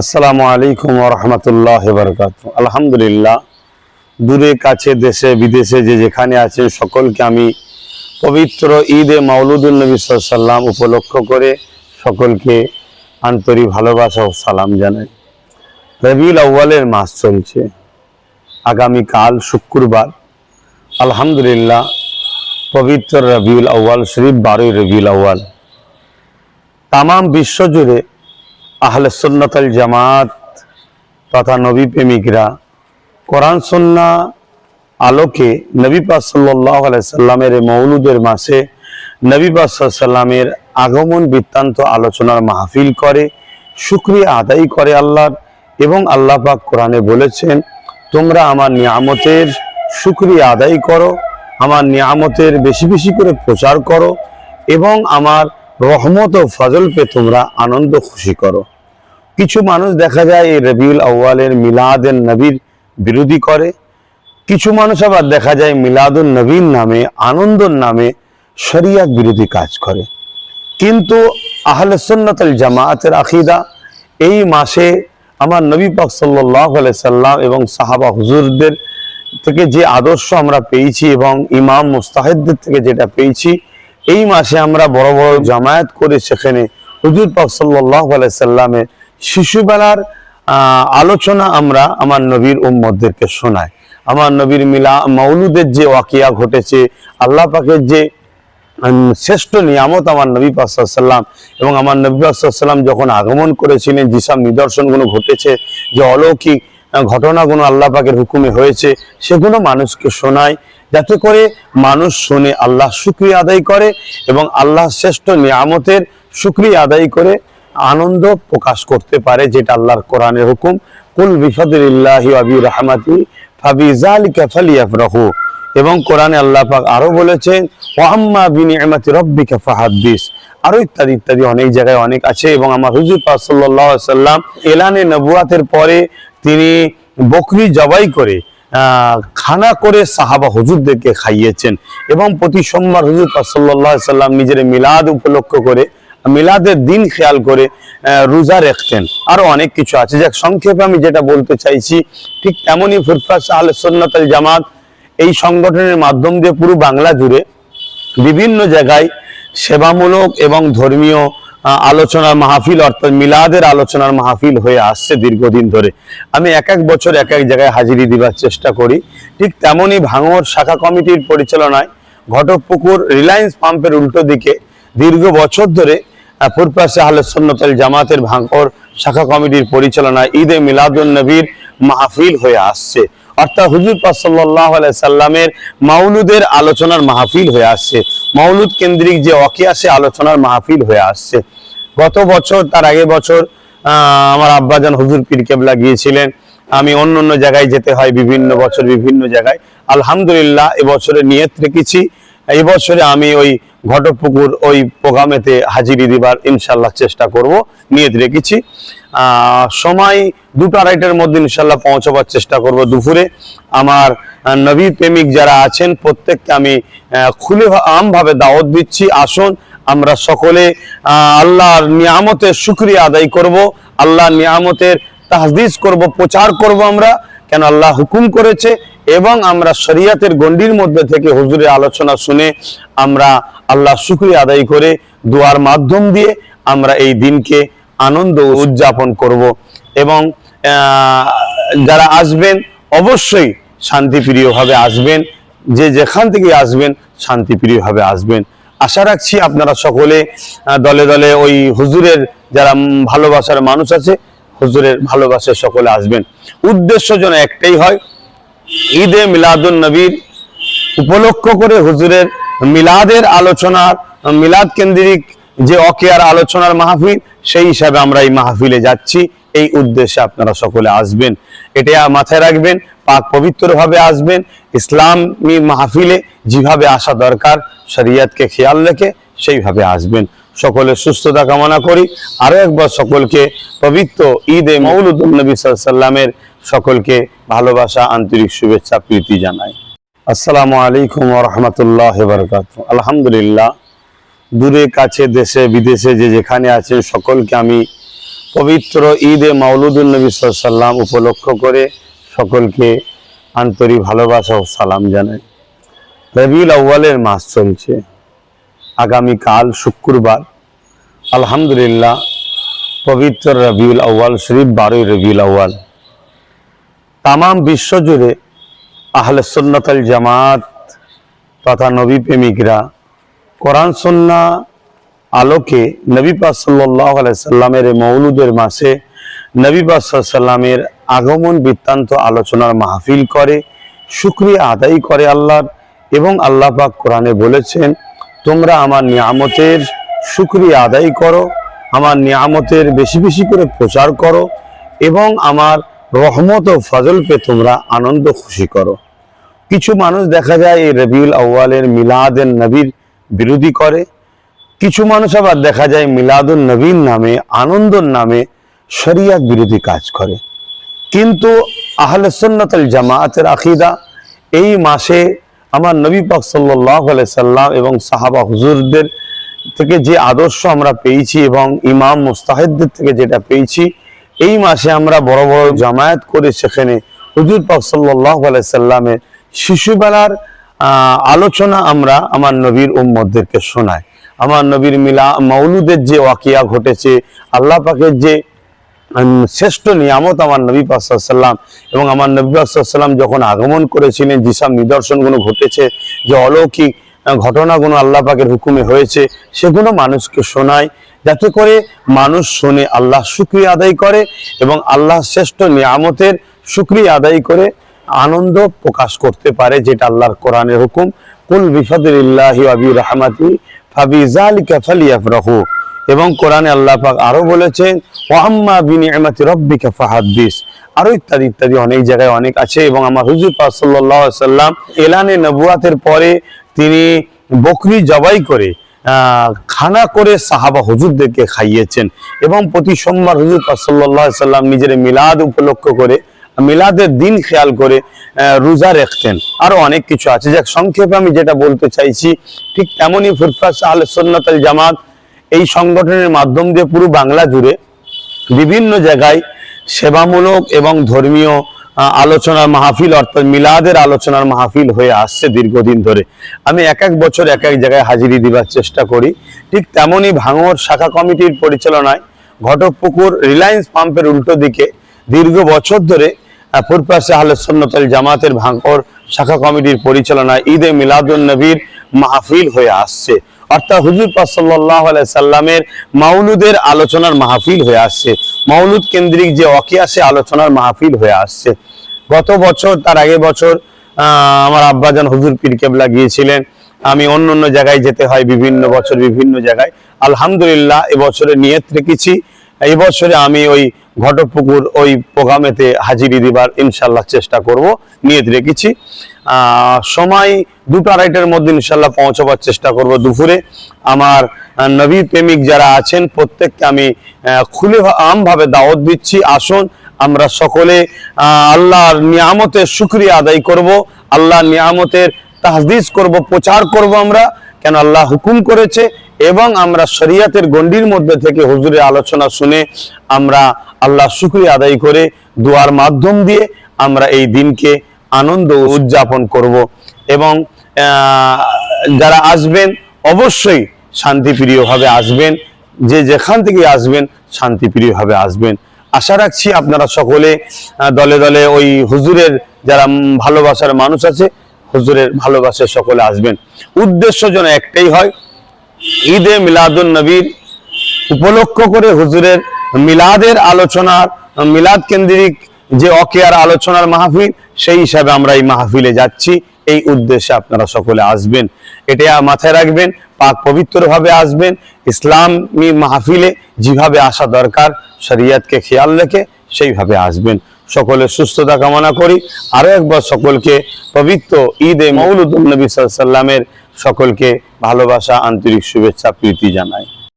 আসসালামু আলাইকুম রহমতুল্লাহ বরকাত আলহামদুলিল্লাহ, দূরে, কাছে, দেশে, বিদেশে যে যেখানে আছেন সকলকে আমি পবিত্র ঈদে মাউলুদুল নবী সাল্লাম উপলক্ষ করে সকলকে আন্তরিক ভালোবাসা ও সালাম জানাই। রবিউল আউ্বালের মাস চলছে। আগামীকাল শুক্রবার। আলহামদুলিল্লাহ, পবিত্র রবিউল আউ্বাল শরীফ বারোই রবিউল আউ্বাল তামাম বিশ্ব জুড়ে আহলে সুন্নতল জামাত তথা নবী প্রেমিকরা। কোরআন, সন্না আলোকে নবী পাক সাল্লাহ সাল্লামের মৌলুদের মাসে নবী পাক সাল্লামের আগমন বৃত্তান্ত আলোচনার মাহফিল করে, শুক্রিয়া আদায় করে আল্লাহর এবং আল্লাহ পাক কোরআনে বলেছেন, তোমরা আমার নিয়ামতের শুক্রিয়া আদায় করো, আমার নিয়ামতের বেশি বেশি করে প্রচার করো এবং আমার রহমত ও ফজল পে তোমরা আনন্দ খুশি করো। কিছু মানুষ দেখা যায় এই রবিউল আউ্বালের মিলাদের নবীর বিরোধী করে। কিছু মানুষ আবার দেখা যায় মিলাদুল নবীর নামে, আনন্দর নামে শরিয়াত বিরোধী কাজ করে। কিন্তু আহলে সুন্নাতুল জামায়াতের আকিদা এই মাসে আমার নবী পাক সাল্লাহ সাল্লাম এবং সাহাবা হুজুরদের থেকে যে আদর্শ আমরা পেয়েছি এবং ইমাম মুস্তাহিদদের থেকে যেটা পেয়েছি এই মাসে আমরা বড় বড় জামায়াত করে, সেখানে হুজুর পাক সাল্লাহ সাল্লামের শিশুবেলার আলোচনা আমরা আমার নবীর উম্মদদেরকে শোনাই। আমার নবীর মিলা মৌলুদের যে ওয়াকিয়া ঘটেছে, আল্লাহ পাকের যে শ্রেষ্ঠ নিয়ামত আমার নবী পাসাল্লাম এবং আমার নবী পাসাল্লাম যখন আগমন করেছিলেন, যেসব নিদর্শনগুলো ঘটেছে, যে অলৌকিক ঘটনাগুলো আল্লাহ পাকের হুকুমে হয়েছে, সেগুলো মানুষকে শোনায় যাতে করে মানুষ শুনে, আল্লাহ শুক্রিয়া আদায় করে এবং আল্লাহ শ্রেষ্ঠ নিয়ামতের শুক্রিয়া আদায় করে আনন্দ প্রকাশ করতে পারে, যেটা আল্লাহর কোরআনের হুকুম। কুল বিফাদিল্লাহি আবি রহমাতি ফাবিজালিকা ফালিয়াফরাহু। এবং কোরআনে আল্লাহ পাক আরও বলেছেন ওয়াম্মা বিনিআমাতি রাব্বিকা ফাহাদ্দিস। আরও ইত্যাদি ইত্যাদি অনেক জায়গায় অনেক আছে এবং আমার হুজুর পাক সাল্লাম এলানে নবুয়াতের পরে তিনি বকরি জবাই করে খানা করে সাহাবা হুজুরদেরকে খাইয়েছেন এবং প্রতি সোমবার হুজুর সাল্লাম নিজের মিলাদ উপলক্ষ করে, মিলাদের দিন খেয়াল করে রোজা রাখতেন আরও অনেক কিছু আছে। যাক, সংক্ষেপে আমি যেটা বলতে চাইছি, ঠিক তেমনই ফুরফাস সুন্নাত আল জামাত এই সংগঠনের মাধ্যম দিয়ে পুরো বাংলা জুড়ে বিভিন্ন জায়গায় সেবামূলক এবং ধর্মীয় আলোচনার মাহফিল, অর্থাৎ মিলাদের আলোচনার মাহফিল হয়ে আসছে দীর্ঘদিন ধরে। আমি এক এক বছর এক এক জায়গায় হাজিরি দিবার চেষ্টা করি। ঠিক তেমনই ভাঙর শাখা কমিটির পরিচালনায় ঘটকপুকুর রিলায়েন্স পাম্পের উল্টো দিকে দীর্ঘ বছর ধরে ফুরপাশে আহলে সুন্নতাল জামাতের ভাঙর শাখা কমিটির পরিচালনায় ঈদে মিলাদুন নবীর মাহফিল হয়ে আসছে। অর্থাৎ হুজুর পাসল্লাহ সাল্লামের মাউলুদের আলোচনার মাহফিল হয়ে আসছে। মাউলুদ কেন্দ্রিক যে অকিয়াসে আলোচনার মাহফিল হয়ে আসছে। গত বছর, তার আগে বছর আমার আব্বাজান হুজুর পীর কেবলা গিয়েছিলেন। আমি অন্য অন্য জায়গায় যেতে হয়, বিভিন্ন বছর বিভিন্ন জায়গায়। আলহামদুলিল্লাহ এবছরে নিয়ত রেখেছি। এই বছরে আমি ওই ঘটপুকুর ওই প্রোগ্রামেতে হাজিরি দিবার ইনশাল্লাহ চেষ্টা করব, নিয়ত রেখেছি। সময় দুটো আড়াইটার মধ্যে ইনশাল্লাহ পৌঁছাবার চেষ্টা করব দুপুরে। আমার নবী প্রেমিক যারা আছেন, প্রত্যেককে আমি খুলে আমভাবে দাওয়াত দিচ্ছি, আসুন, আমরা সকলে আল্লাহর নিয়ামতের শুক্রিয়া আদায় করব, আল্লাহর নিয়ামতের তাহদিস করব, প্রচার করব আমরা, কেন আল্লাহ হুকুম করেছে এবং আমরা শরিয়াতের গণ্ডির মধ্যে থেকে হুজুরের আলোচনা শুনে আমরা আল্লাহ শুক্রিয়া আদায় করে দোয়ার মাধ্যম দিয়ে আমরা এই দিনকে আনন্দ উদযাপন করব এবং যারা আসবেন অবশ্যই শান্তিপ্রিয়ভাবে আসবেন, যে যেখান থেকে আসবেন শান্তিপ্রিয়ভাবে আসবেন। আশা রাখছি আপনারা সকলে দলে দলে ওই হুজুরের যারা ভালোবাসার মানুষ আছে, হুজুরের ভালোবাসায় সকলে আসবেন। উদ্দেশ্য যেন একটাই হয় ঈদে মিলাদুন নবীর উপলক্ষ করে হুজুরের মিলাদের আলোচনার মিলাদ কেন্দ্রিক যে অকেয়ার আলোচনার মাহফিল, সেই হিসাবে আমরা এই মাহফিলে যাচ্ছি। এই উদ্দেশ্যে আপনারা সকলে আসবেন। এটা মাথায় রাখবেন, পাক পবিত্রভাবে আসবেন। ইসলামী মাহফিলে যেভাবে আসা দরকার, শরিয়াতকে খেয়াল রেখে সেইভাবে আসবেন। সকলের সুস্থতা কামনা করি। আরও একবার সকলকে পবিত্র ঈদে মৌলুদুল নবী সাল্লামের সকলকে ভালোবাসা, আন্তরিক শুভেচ্ছা, প্রীতি জানাই। আসসালামু আলাইকুম রহমতুল্লাহ বরকাত আলহামদুলিল্লাহ, দূরে, কাছে, দেশে, বিদেশে যে যেখানে আছেন সকলকে আমি পবিত্র ঈদে মাউলুদুল নবী সাল্লাম উপলক্ষ করে সকলকে আন্তরিক ভালোবাসা ও সালাম জানাই। রবিউল আউ্বালের মাস চলছে। আগামীকাল শুক্রবার। আলহামদুলিল্লাহ, পবিত্র রবিউল আউ্বাল শরীফ বারোই রবিউল আউ্বাল তাম বিশ্বজুড়ে আহলে সুন্নতাল জামাত তথা নবী প্রেমিকরা কোরআন সন্না আলোকে নবী পাক সাল্লাহ সাল্লামের মৌলুদের মাসে নবী পাক সাল্লামের আগমন বৃত্তান্ত আলোচনার মাহফিল করে, শুক্রিয়া আদায় করে আল্লাহর এবং আল্লাহ পাক কোরআনে বলেছেন, তোমরা আমার নিয়ামতের শুক্রিয়া আদায় করো, আমার নিয়ামতের বেশি বেশি করে প্রচার করো এবং আমার রহমত ও ফজল পে তোমরা আনন্দ খুশি করো। কিছু মানুষ দেখা যায় এই রবিউল আউ্বালের মিলাদের নবীর বিরোধী করে। কিছু মানুষ আবার দেখা যায় মিলাদুল নবীন নামে, আনন্দর নামে শরিয়াত বিরোধী কাজ করে। কিন্তু আহলে সুন্নাতুল জামায়াতের আকিদা এই মাসে আমার নবী পাক আলাইহি সাল্লাম এবং সাহাবা হুজুরদের থেকে যে আদর্শ আমরা পেয়েছি এবং ইমাম মুস্তাহিদদের থেকে যেটা পেয়েছি এই মাসে আমরা বড় বড় জামায়াত করে, সেখানে হুজুর পাক আলাইহি সাল্লামের শিশুবেলার আলোচনা আমরা আমার নবীর উম্মতদেরকে শোনাই। আমার নবীর মিলা মৌলুদের যে ওয়াকিয়া ঘটেছে, আল্লাহ পাকের যে শ্রেষ্ঠ নিয়ামত আমার নবী পাসাল্লাম এবং আমার নবী পাসাল্লাম যখন আগমন করেছিলেন যেসব নিদর্শনগুলো ঘটেছে, যে অলৌকিক ঘটনাগুলো আল্লাহ পাকের হুকুমে হয়েছে, সেগুলো মানুষকে শোনায়। যাতে করে মানুষ শুনে, আল্লাহ শুক্রিয়া আদায় করে এবং আল্লাহ শ্রেষ্ঠ নিয়ামতের শুক্রিয়া আদায় করে আনন্দ প্রকাশ করতে পারে, যেটা আল্লাহর কোরআনের হুকুম। কুল বিফাদিল্লাহি আবি রহমাতি ফাবি জালিকা ফালিয়াফরাহু। এবং কোরআনে আল্লাহ পাক আরও বলেছেন ওয়াম্মা বিনিআমাতি রাব্বিকা ফাহাদ্দিস। আরও ইত্যাদি ইত্যাদি অনেক জায়গায় অনেক আছে এবং আমার হুজুর পাক সাল্লাম এলানে নবুয়াতের পরে তিনি বকরি জবাই করে খানা করে সাহাবা হুজুরদেরকে খাইয়েছেন এবং প্রতি সোমবার হুজুর আলাইহি সাল্লাম নিজের মিলাদ উপলক্ষ করে, মিলাদের দিন খেয়াল করে রোজা রাখতেন আরও অনেক কিছু আছে। যাক, সংক্ষেপে আমি যেটা বলতে চাইছি, ঠিক তেমনই ফুরফাস আল সুন্নাত আল জামাত এই সংগঠনের মাধ্যম দিয়ে পুরো বাংলা জুড়ে বিভিন্ন জায়গায় সেবামূলক এবং ধর্মীয় আলোচনার মাহফিল, অর্থাৎ মিলাদের আলোচনার মাহফিল হয়ে আসছে দীর্ঘদিন ধরে। আমি এক এক বছর এক এক জায়গায় হাজিরি দিবার চেষ্টা করি। ঠিক তেমনই ভাঙর শাখা কমিটির পরিচালনায় ঘটকপুকুর রিলায়েন্স পাম্পের উল্টো দিকে দীর্ঘ বছর ধরে ফুরপাশে আহলে জামাতের ভাঙর শাখা কমিটির পরিচালনায় ঈদে মিলাদুন নবীর মাহফিল হয়ে আসছে। অর্থাৎ হুজুর পাক সাল্লাল্লাহু সাল্লামের মাউলুদের আলোচনার মাহফিল হয়ে আসছে। মাউলুদ কেন্দ্রিক যে অকিয়াসে আলোচনার মাহফিল হয়ে আসছে। গত বছর, তার আগে বছর আমার আব্বাজান হুজুর পীর কেবলা গিয়েছিলেন। আমি অন্য অন্য জায়গায় যেতে হয়, বিভিন্ন বছর বিভিন্ন জায়গায়। আলহামদুলিল্লাহ এবছরে নিয়ত রেখেছি। এবছরে আমি ওই ঘটপুকুর ওই প্রোগ্রামেতে হাজিরি দিবার ইনশাল্লাহ চেষ্টা করব, নিয়ত রেখেছি। সময় দুটো আড়াইটার মধ্যে ইনশাল্লাহ পৌঁছাবার চেষ্টা করব দুপুরে। আমার নবী প্রেমিক যারা আছেন, প্রত্যেককে আমি খুলে আমভাবে দাওয়াত দিচ্ছি। আসুন, আমরা সকলে আল্লাহর নিয়ামতের শুক্রিয়া আদায় করব, আল্লাহর নিয়ামতের তাহদিস করব, প্রচার করব আমরা। কেন আল্লাহ হুকুম করেছে এবং আমরা শরিয়াতের গণ্ডির মধ্যে থেকে হুজুরের আলোচনা শুনে আমরা আল্লাহ শুক্রিয়া আদায় করে দোয়ার মাধ্যম দিয়ে আমরা এই দিনকে আনন্দ উদযাপন করব এবং যারা আসবেন অবশ্যই শান্তিপ্রিয়ভাবে আসবেন, যে যেখান থেকে আসবেন শান্তিপ্রিয়ভাবে আসবেন। আশা রাখছি আপনারা সকলে দলে দলে ওই হুজুরের যারা ভালোবাসার মানুষ আছে, হুজুরের ভালোবাসায় সকলে আসবেন। উদ্দেশ্য যেন একটাই হয় ঈদে মিলাদুন নবীর উপলক্ষ করে হুজুরের মিলাদের আলোচনার, মিলাদ কেন্দ্রিক যে অকেয়ার আলোচনার মাহফিল, সেই হিসাবে আমরা এই মাহফিলে যাচ্ছি। এই উদ্দেশ্যে আপনারা সকলে আসবেন। এটা মাথায় রাখবেন, পাক পবিত্রভাবে আসবেন। ইসলামী মাহফিলে যেভাবে আসা দরকার, শরিয়াতকে খেয়াল রেখে সেইভাবে আসবেন। সকলের সুস্থতা কামনা করি। আরও একবার সকলকে পবিত্র ঈদে মৌলুদ নবী সাল্লামের সকলকে ভালোবাসা আন্তরিক শুভেচ্ছা প্রীতি জানাই।